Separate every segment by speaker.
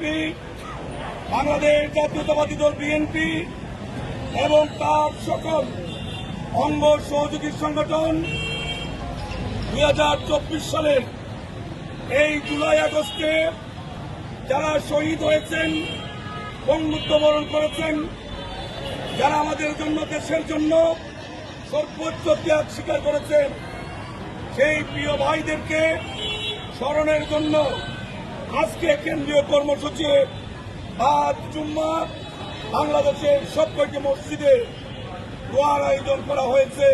Speaker 1: BNP, Bangladesh জাতীয়তাবাদী দল BNP এবং তার সকল অঙ্গ সহযোগী সংগঠন দুই হাজার চব্বিশ সালের এই জুলাই আগস্টে যারা শহীদ হয়েছেন, বঙ্গুত্ব বরণ করেছেন, যারা আমাদের জন্য, দেশের জন্য সর্বোচ্চ ত্যাগ স্বীকার করেছেন, সেই প্রিয় ভাইদেরকে স্মরণের জন্য আজকে কেন্দ্রীয় কর্মসূচি আজ জুম্মা বাংলাদেশের সব কয়টি মসজিদে দোয়ার আয়োজন করা হয়েছে।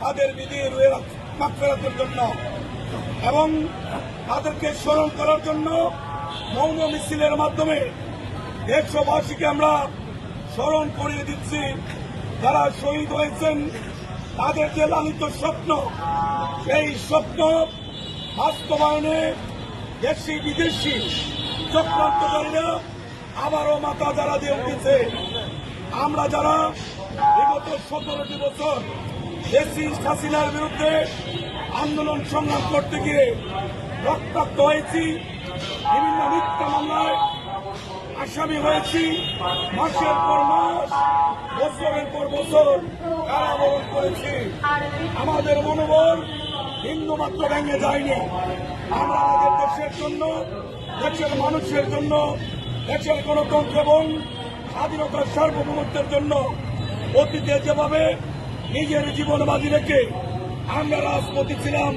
Speaker 1: তাদের বিধি মাকফেরাতের জন্য। এবং তাদেরকে স্মরণ করার জন্য মৌন মিছিলের মাধ্যমে দেশবাসীকে আমরা স্মরণ করিয়ে দিচ্ছি। যারা শহীদ হয়েছেন, তাদের যে লালিত স্বপ্ন, সেই স্বপ্ন বাস্তবায়নে দেশি, বিদেশি চক্রান্তকারীরা আবারও মাথা যারা দিয়ে উঠেছে। আমরা যারা বিগত সতেরোটি বছর দেশি হাসিনার বিরুদ্ধে আন্দোলন সংগ্রাম করতে গিয়ে রক্তাক্ত হয়েছি, বিভিন্ন মিথ্যা মামলায় আসামি হয়েছি, মাসের পর মাস, বছরের পর বছর কারাবরণ করেছি। আমাদের মনোবল বিন্দু মাত্র ভেঙে যায়নি। আমরা আমাদের দেশের জন্য, দেশের মানুষের জন্য, দেশের গণতন্ত্র এবং স্বাধীনতার সার্বভৌমত্বের জন্য অতীতে যেভাবে নিজের জীবন বাজি রেখে আমরা রাজপথে ছিলাম,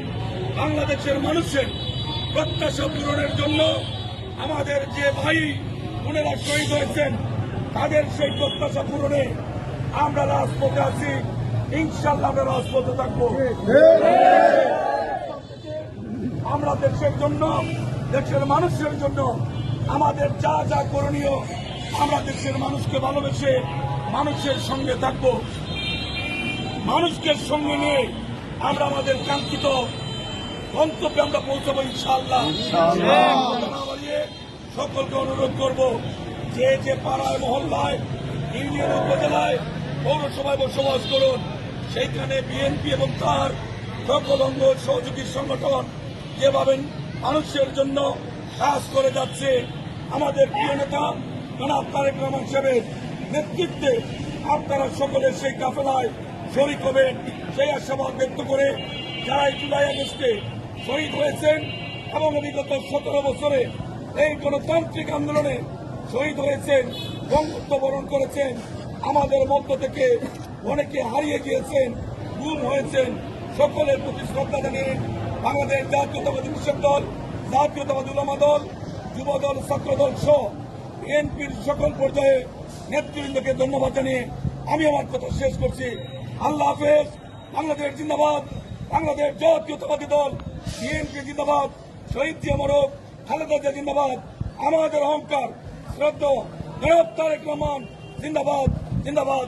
Speaker 1: বাংলাদেশের মানুষের প্রত্যাশা পূরণের জন্য আমাদের যে ভাই বোনেরা শহীদ হয়েছেন, তাদের সেই প্রত্যাশা পূরণে আমরা রাজপথে আছি। আমরা দেশের জন্য, দেশের মানুষের জন্য, আমাদের যা যা করণীয়, আমরা দেশের মানুষকে ভালোবেসে মানুষের সঙ্গে থাকব। মানুষকে সঙ্গে নিয়ে আমরা আমাদের কাঙ্ক্ষিত গন্তব্যে আমরা পৌঁছাবো ইনশাল্লাহ সকলকে অনুরোধ করব, যে যে পাড়ায়, মহল্লায়, ইউনিয়ন উপজেলায়, পৌরসভায় বসবাস করুন। সেইখানে বিএনপি এবং তার সকল অঙ্গ সহযোগী সংগঠন যেভাবে মানুষের জন্য কাজ করে যাচ্ছে, আমাদের প্রিয় নেতা জনাব তারেক রহমান সাহেবের নেতৃত্বে আপনারা সকলে সেই কাফেলায় শরিক হবেন। সেই আশাবাদ ব্যক্ত করে যারা জুলাই আগস্টে শহীদ হয়েছেন এবং বিগত সতেরো বছরে এই গণতান্ত্রিক আন্দোলনে শহীদ হয়েছেন, বঙ্গত্ব বরণ করেছেন, আমাদের মধ্য থেকে অনেকে হারিয়ে গিয়েছেন, গুম হয়েছেন। সকলের প্রতি শ্রদ্ধা জানিয়ে বাংলাদেশ জাতীয়তাবাদী কৃষক দল, জাতীয়তাবাদী উলামা দল, যুব দল, ছাত্র দল সহ বিএনপির সকল পর্যায়ে নেতৃবৃন্দকে ধন্যবাদ জানিয়ে আমি আমার কথা শেষ করছি। আল্লাহ হাফেজ। বাংলাদেশ জিন্দাবাদ। বাংলাদেশ জাতীয়তাবাদী দল, বিএনপি জিন্দাবাদ। শহীদ জিয়া মরক, খালেদা জিয়া জিন্দাবাদ। আমাদের অহংকার, শ্রদ্ধা জনাব তারেক রহমান, জিন্দাবাদ জিন্দাবাদ।